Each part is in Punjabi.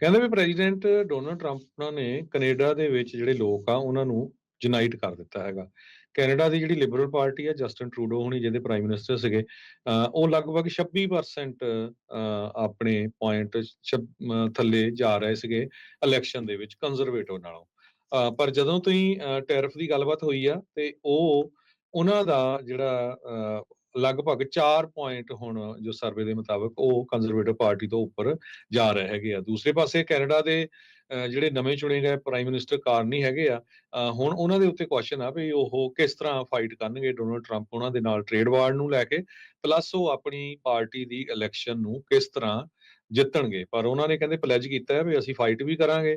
ਕਹਿੰਦੇ ਵੀ ਪ੍ਰੈਜ਼ੀਡੈਂਟ ਡੋਨਲਡ ਟਰੰਪ ਨੇ ਕੈਨੇਡਾ ਦੇ ਵਿੱਚ ਜਿਹੜੇ ਲੋਕ ਆ ਉਹਨਾਂ ਨੂੰ ਯੂਨਾਈਟ ਕਰ ਦਿੱਤਾ ਹੈਗਾ। ਕੈਨੇਡਾ ਦੀ ਜਿਹੜੀ ਲਿਬਰਲ ਪਾਰਟੀ ਆ ਜਸਟਨ ਟਰੂਡੋ ਹੁਣੀ ਜਿਹਦੇ ਪ੍ਰਾਈਮ ਮਿਨਿਸਟਰ ਸੀਗੇ ਉਹ ਲਗਭਗ 26% ਅਹ ਆਪਣੇ ਪੁਆਇੰਟ ਥੱਲੇ ਜਾ ਰਹੇ ਸੀਗੇ ਇਲੈਕਸ਼ਨ ਦੇ ਵਿੱਚ ਕੰਜ਼ਰਵੇਟਿਵ ਨਾਲੋਂ। ਪਰ ਜਦੋਂ ਤੋਂ ਹੀ ਟੈਰਿਫ ਦੀ ਗੱਲਬਾਤ ਹੋਈ ਆ ਤੇ ਉਹ ਉਹਨਾਂ ਦਾ ਜਿਹੜਾ ਅਹ, ਲਗਭਗ 4 ਪੁਆਇੰਟ ਹੁਣ ਜੋ ਸਰਵੇ ਦੇ ਮੁਤਾਬਕ ਉਹ ਕੰਜ਼ਰਵੇਟਿਵ ਪਾਰਟੀ ਤੋਂ ਉੱਪਰ ਜਾ ਰਹੇ ਹੈਗੇ ਆ। ਦੂਸਰੇ ਪਾਸੇ ਕੈਨੇਡਾ ਦੇ ਅਹ, ਜਿਹੜੇ ਨਵੇਂ ਚੁਣੇ ਗਏ ਪ੍ਰਾਈਮ ਮਿਨਿਸਟਰ ਕਾਰਨੀ ਹੈਗੇ ਆ ਹੁਣ ਉਹਨਾਂ ਦੇ ਉੱਤੇ ਕੁਐਸਚਨ ਆ ਵੀ ਉਹ ਕਿਸ ਤਰ੍ਹਾਂ ਫਾਈਟ ਕਰਨਗੇ ਡੋਨਲਡ ਟਰੰਪ ਉਹਨਾਂ ਦੇ ਨਾਲ ਟ੍ਰੇਡ ਵਾਰ ਨੂੰ ਲੈ ਕੇ ਪਲੱਸ ਉਹ ਆਪਣੀ ਪਾਰਟੀ ਦੀ ਇਲੈਕਸ਼ਨ ਨੂੰ ਕਿਸ ਤਰ੍ਹਾਂ ਜਿੱਤਣਗੇ। ਪਰ ਉਹਨਾਂ ਨੇ ਕਹਿੰਦੇ ਪਲੇਜ ਕੀਤਾ ਹੈ ਵੀ ਅਸੀਂ ਫਾਈਟ ਵੀ ਕਰਾਂਗੇ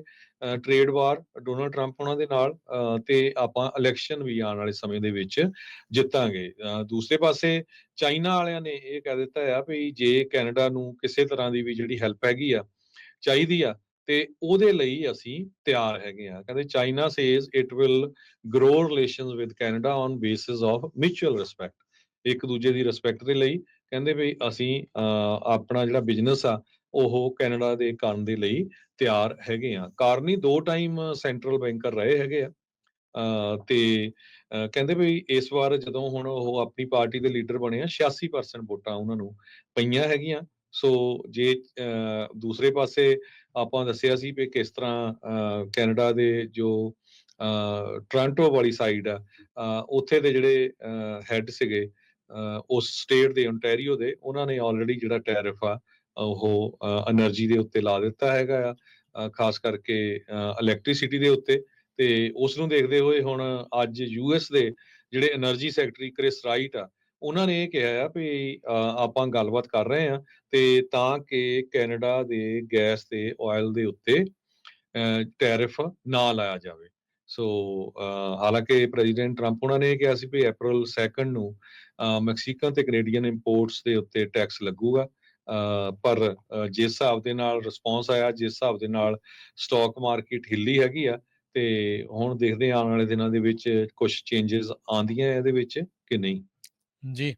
ਟ੍ਰੇਡ ਵਾਰ ਡੋਨਲਡ ਟਰੰਪ ਉਹਨਾਂ ਦੇ ਨਾਲ ਤੇ ਆਪਾਂ ਇਲੈਕਸ਼ਨ ਵੀ ਆਉਣ ਵਾਲੇ ਸਮੇਂ ਦੇ ਵਿੱਚ ਜਿੱਤਾਂਗੇ। ਦੂਸਰੇ ਪਾਸੇ ਚਾਈਨਾ ਵਾਲਿਆਂ ਨੇ ਇਹ ਕਹਿ ਦਿੱਤਾ ਆ ਵੀ ਜੇ ਕੈਨੇਡਾ ਨੂੰ ਕਿਸੇ ਤਰ੍ਹਾਂ ਦੀ ਵੀ ਜਿਹੜੀ ਹੈਲਪ ਹੈਗੀ ਆ ਚਾਹੀਦੀ ਆ ਤੇ ਉਹਦੇ ਲਈ ਅਸੀਂ ਤਿਆਰ ਹੈਗੇ ਆ। ਕਹਿੰਦੇ China says it will grow relations with Canada on basis of mutual respect ਇੱਕ ਦੂਜੇ ਦੀ ਰਿਸਪੈਕਟ ਦੇ ਲਈ ਕਹਿੰਦੇ ਵੀ ਅਸੀਂ ਅਹ, ਆਪਣਾ ਜਿਹੜਾ ਬਿਜ਼ਨਸ ਆ ਉਹ ਕੈਨੇਡਾ ਦੇ ਕਰਨ ਦੇ ਲਈ ਤਿਆਰ ਹੈਗੇ ਆ। ਕਾਰਨੀ ਦੋ ਟਾਈਮ ਸੈਂਟਰਲ ਬੈਂਕਰ ਰਹੇ ਹੈਗੇ ਆ। ਤੇ ਕਹਿੰਦੇ ਵੀ ਇਸ ਵਾਰ ਜਦੋਂ ਹੁਣ ਉਹ ਆਪਣੀ ਪਾਰਟੀ ਦੇ ਲੀਡਰ ਬਣੇ ਆ 86% ਵੋਟਾਂ ਉਹਨਾਂ ਨੂੰ ਪਈਆਂ ਹੈਗੀਆਂ। ਸੋ ਜੇ ਦੂਸਰੇ ਪਾਸੇ ਆਪਾਂ ਦੱਸਿਆ ਸੀ ਵੀ ਕਿਸ ਤਰ੍ਹਾਂ ਅਹ, ਕੈਨੇਡਾ ਦੇ ਜੋ ਅਹ, ਟੋਰਾਂਟੋ ਵਾਲੀ ਸਾਈਡ ਆ ਉੱਥੇ ਦੇ ਜਿਹੜੇ ਹੈੱਡ ਸੀਗੇ ਅਹ, ਉਸ ਸਟੇਟ ਦੇ ਓਨਟਾਰੀਓ ਦੇ ਉਹਨਾਂ ਨੇ ਆਲਰੇਡੀ ਜਿਹੜਾ ਟੈਰਿਫ ਆ ਉਹ એનર્ਜੀ ਦੇ ਉੱਤੇ ਲਾ ਦਿੱਤਾ ਹੈਗਾ ਆ ਖਾਸ ਕਰਕੇ ਇਲੈਕਟ੍ਰਿਸਿਟੀ ਦੇ ਉੱਤੇ ਤੇ ਉਸ ਨੂੰ ਦੇਖਦੇ ਹੋਏ ਹੁਣ ਅੱਜ ਯੂ ਯੂਐਸ ਦੇ ਜਿਹੜੇ એનર્ਜੀ ਸੈਕਟਰੀ ਕ੍ਰਿਸ ਰਾਈਟ ਆ, ਉਹਨਾਂ ਨੇ ਇਹ ਕਿਹਾ ਆ ਵੀ ਆਪਾਂ ਗੱਲਬਾਤ ਕਰ ਰਹੇ ਆ ਤੇ ਤਾਂ ਕਿ ਕੈਨੇਡਾ ਦੇ ਗੈਸ ਤੇ ਆਇਲ ਦੇ ਉੱਤੇ ਟੈਰਿਫ ਨਾ ਲਾਇਆ ਜਾਵੇ। ਸੋ ਹਾਲਾਂਕਿ ਪ੍ਰੈਜ਼ੀਡੈਂਟ ਟਰੰਪ ਉਹਨਾਂ ਨੇ ਕਿਹਾ ਸੀ ਵੀ April 2 ਨੂੰ ਮੈਕਸੀਕਨ ਤੇ ਕੈਨੇਡੀਅਨ ਇੰਪੋਰਟਸ ਦੇ ਉੱਤੇ ਟੈਕਸ ਲੱਗੂਗਾ। ਪਰ ਜਿਸ ਹਿਸਾਬ ਦੇ ਨਾਲ ਰਿਸਪੌਂਸ ਆਇਆ, ਜਿਸ ਹਿਸਾਬ ਦੇ ਨਾਲ ਸਟਾਕ ਮਾਰਕੀਟ ਹਿੱਲੀ ਹੈਗੀ ਆ, ਤੇ ਹੁਣ ਦੇਖਦੇ ਹਾਂ ਆਉਣ ਵਾਲੇ ਦਿਨਾਂ ਦੇ ਵਿੱਚ ਕੁਝ ਚੇਂਜਸ ਆਂਦੀਆਂ ਇਹਦੇ ਵਿੱਚ ਕਿ ਨਹੀਂ? ਜੀ।